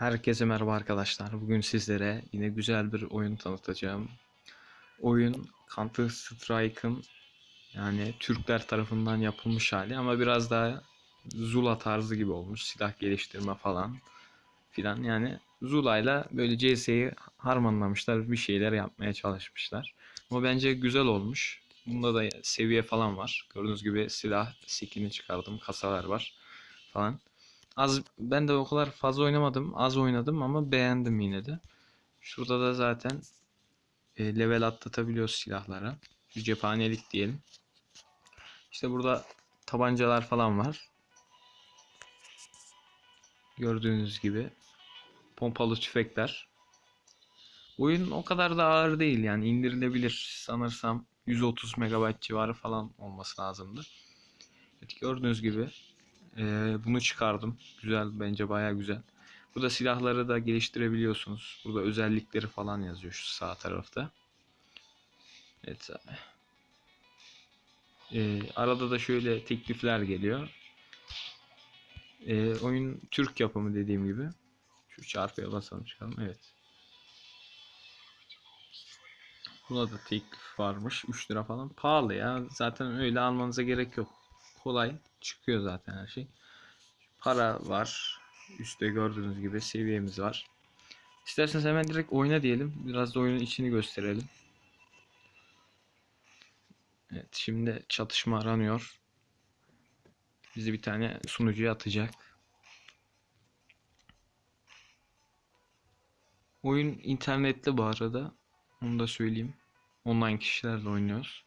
Herkese merhaba arkadaşlar. Bugün sizlere yine güzel bir oyun tanıtacağım. Oyun Counter Strike'ın yani Türkler tarafından yapılmış hali ama biraz daha Zula tarzı gibi olmuş. Silah geliştirme falan filan. Yani Zula'yla böyle CS'yi harmanlamışlar. Bir şeyler yapmaya çalışmışlar. Ama bence güzel olmuş. Bunda da seviye falan var. Gördüğünüz gibi silah skin'i çıkardım. Kasalar var falan. Az ben de o kadar fazla oynamadım. Az oynadım ama beğendim yine de. Şurada da zaten e, level atlatabiliyoruz silahlara. Bir cephanelik diyelim. İşte burada tabancalar falan var. Gördüğünüz gibi pompalı tüfekler. Oyun o kadar da ağır değil yani indirilebilir. Sanırsam 130 MB civarı falan olması lazımdı. Evet, gördüğünüz gibi ee, bunu çıkardım. Güzel bence baya güzel. Burada silahları da geliştirebiliyorsunuz. Burada özellikleri falan yazıyor şu sağ tarafta. Evet abi. Ee, arada da şöyle teklifler geliyor. Ee, oyun Türk yapımı dediğim gibi. Şu çarpıya basalım çıkalım. Evet. Buna da teklif varmış. 3 lira falan. Pahalı ya. Zaten öyle almanıza gerek yok. Kolay. Çıkıyor zaten her şey. Para var. Üstte gördüğünüz gibi seviyemiz var. İsterseniz hemen direkt oyna diyelim. Biraz da oyunun içini gösterelim. Evet şimdi çatışma aranıyor. Bizi bir tane sunucuya atacak. Oyun internetli bu arada. Onu da söyleyeyim. Online kişilerle oynuyoruz.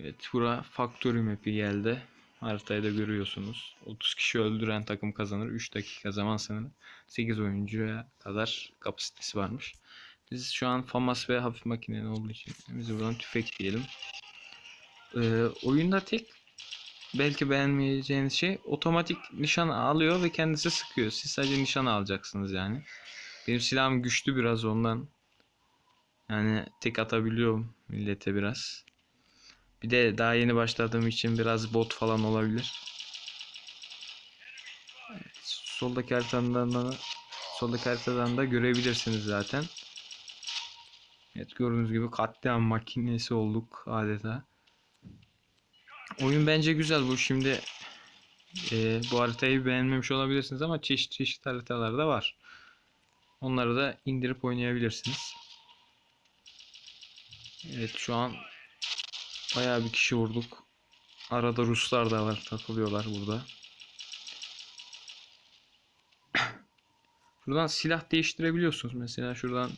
Evet bura Factory map'i geldi. Haritayı da görüyorsunuz. 30 kişi öldüren takım kazanır. 3 dakika zaman sınırı. 8 oyuncuya kadar kapasitesi varmış. Biz şu an FAMAS ve hafif makinenin olduğu için biz buradan tüfek diyelim. Ee, oyunda tek belki beğenmeyeceğiniz şey otomatik nişan alıyor ve kendisi sıkıyor. Siz sadece nişan alacaksınız yani. Benim silahım güçlü biraz ondan. Yani tek atabiliyorum millete biraz. Bir de daha yeni başladığım için biraz bot falan olabilir. Evet, soldaki haritadan da soldaki haritadan da görebilirsiniz zaten. Evet gördüğünüz gibi katliam makinesi olduk adeta. Oyun bence güzel bu şimdi e, bu haritayı beğenmemiş olabilirsiniz ama çeşit çeşit haritalar da var. Onları da indirip oynayabilirsiniz. Evet şu an Bayağı bir kişi vurduk. Arada Ruslar da var takılıyorlar burada. Buradan silah değiştirebiliyorsunuz. Mesela şuradan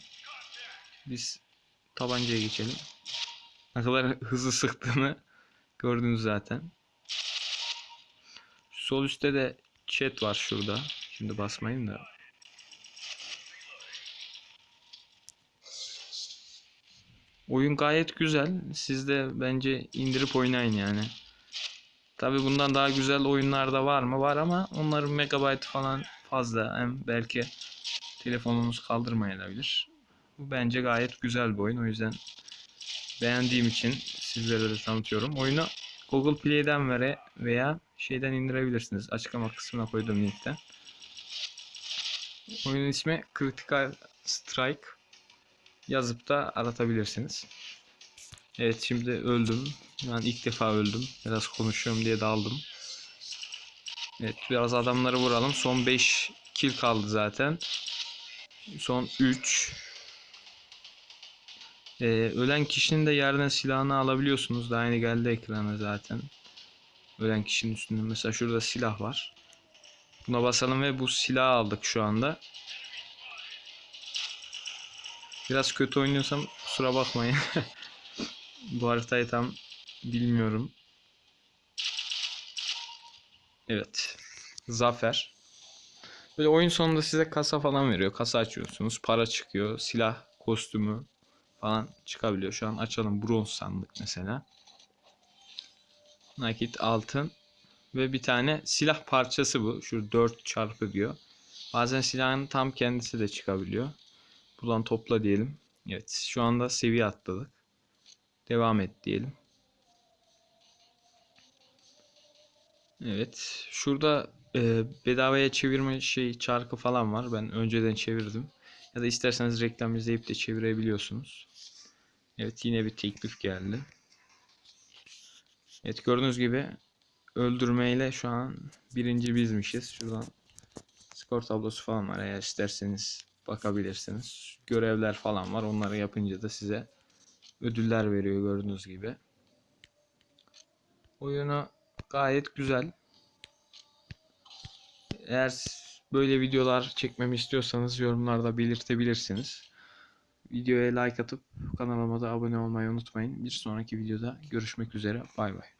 biz tabancaya geçelim. Ne kadar hızlı sıktığını gördünüz zaten. Sol üstte de chat var şurada. Şimdi basmayın da. Oyun gayet güzel. Siz de bence indirip oynayın yani. Tabi bundan daha güzel oyunlar da var mı? Var ama onların megabayt falan fazla. Hem belki telefonunuz kaldırmayabilir. Bu bence gayet güzel bir oyun. O yüzden beğendiğim için sizlere de tanıtıyorum. Oyunu Google Play'den vere veya şeyden indirebilirsiniz. Açıklama kısmına koyduğum linkten. Oyunun ismi Critical Strike yazıp da aratabilirsiniz. Evet şimdi öldüm. Ben ilk defa öldüm. Biraz konuşuyorum diye daldım. Evet biraz adamları vuralım. Son 5 kill kaldı zaten. Son 3. Ee, ölen kişinin de yerden silahını alabiliyorsunuz. Daha yeni geldi ekrana zaten. Ölen kişinin üstünde mesela şurada silah var. Buna basalım ve bu silahı aldık şu anda. Biraz kötü oynuyorsam kusura bakmayın. Bu haritayı tam bilmiyorum. Evet. Zafer. Böyle oyun sonunda size kasa falan veriyor. Kasa açıyorsunuz. Para çıkıyor. Silah, kostümü falan çıkabiliyor. Şu an açalım. Bronz sandık mesela. Nakit altın. Ve bir tane silah parçası bu. Şu 4 çarpı diyor. Bazen silahın tam kendisi de çıkabiliyor. Buradan topla diyelim. Evet şu anda seviye atladık. Devam et diyelim. Evet şurada e, bedavaya çevirme şey çarkı falan var. Ben önceden çevirdim. Ya da isterseniz reklam izleyip de çevirebiliyorsunuz. Evet yine bir teklif geldi. Evet gördüğünüz gibi öldürmeyle şu an birinci bizmişiz. Şuradan skor tablosu falan var. Eğer isterseniz bakabilirsiniz. Görevler falan var. Onları yapınca da size ödüller veriyor gördüğünüz gibi. Oyunu gayet güzel. Eğer böyle videolar çekmemi istiyorsanız yorumlarda belirtebilirsiniz. Videoya like atıp kanalıma da abone olmayı unutmayın. Bir sonraki videoda görüşmek üzere. Bay bay.